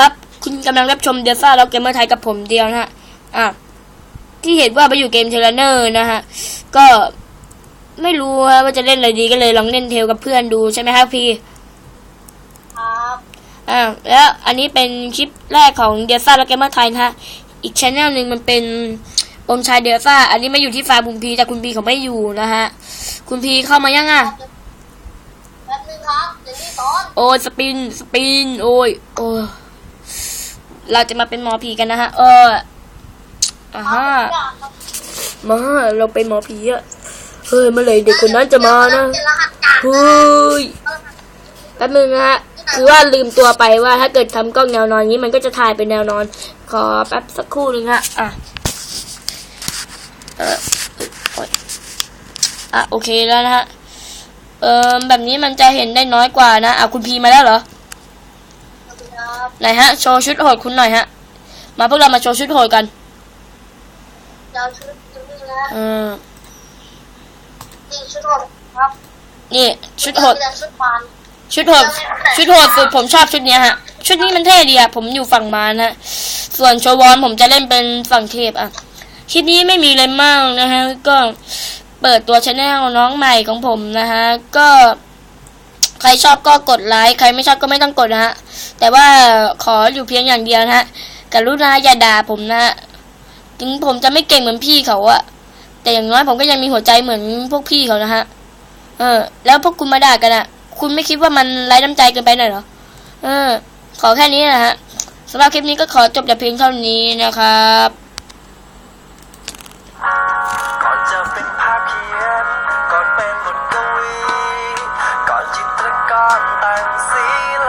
ครับ คุณกำลังรับชมเดซ่าแล้วเกมเมอร์ไทยกับผมเดียวนะฮะ อะ ที่เห็นว่าไปอยู่เกมเทเลเนอร์นะฮะ ก็ไม่รู้ว่าจะเล่นอะไรดีก็เลยลองเล่นเทลกับเพื่อนดูใช่ไหมครับพี่ ครับอ่าแล้วอันนี้เป็นคลิปแรกของเดซ่าแล้วเกมเมอร์ไทยนะฮะ อีกชแนลหนึ่งมันเป็นองค์ชายเดซ่าอันนี้ไม่อยู่ที่ฟาร์มคุณพีแต่คุณพีเขาไม่อยู่นะฮะ คุณพีเข้ามายังอะแป๊บนึงครับเดี๋ยวนี้สอนโอ้ยสปิน สปิน โอ้ย โอ้ย เราจะมาเป็นหมอผีกันนะฮะ เอออ่าฮะมาเราเป็นหมอผีอะเฮ้ยเมื่อไหร่เด็กคนนั้นจะมานะเนากเฮ้ยแป๊บนึงนะฮะคือว่าลืมตัวไปว่าถ้าเกิดทำกล้องแนวนอนนี้มันก็จะถ่ายเป็นแนวนอน ขอแป๊บสักครู่หนึงฮะอะเออโอ๊ยอะโอเคแล้วนะฮะเออแบบนี้มันจะเห็นได้น้อยกว่านะอะคุณพีมาแล้วเหรอ ไหนฮะโชว์ชุดโหดคุณหน่อยฮะ มาพวกเรามาโชว์ชุดโหดกันเดี๋ยวชุดชุดนี้นะเออนี่ชุดหกครับนี่ชุดโหดเดี๋ยวชุดปานชุดโหดชุดโหดสุดผมชอบชุดเนี้ยฮะ ชุดนี้มันเท่ดีอะผมอยู่ฝั่งมารนะฮะส่วนโชวอนผมจะเล่นเป็นฝั่งเทพอะคลิปนี้ไม่มีอะไรมากนะฮะ ก็เปิดตัวชแนลน้องใหม่ของผมนะฮะ ก็ ใครชอบก็กดไลค์ใครไม่ชอบก็ไม่ต้องกดนะฮะแต่ว่าขออยู่เพียงอย่างเดียวนะฮะกรุณาอย่าด่าผมนะถึงผมจะไม่เก่งเหมือนพี่เขาอะแต่อย่างน้อยผมก็ยังมีหัวใจเหมือนพวกพี่เขานะฮะเออ แล้วพวกคุณมาด่ากันอะคุณไม่คิดว่ามันไร้น้ำใจเกินไปหน่อยหรอเออ ขอแค่นี้นะฮะสำหรับคลิปนี้ก็ขอจบแต่เพียงเท่านี้นะครับก่อนจะเป็นภาพเขีย unseen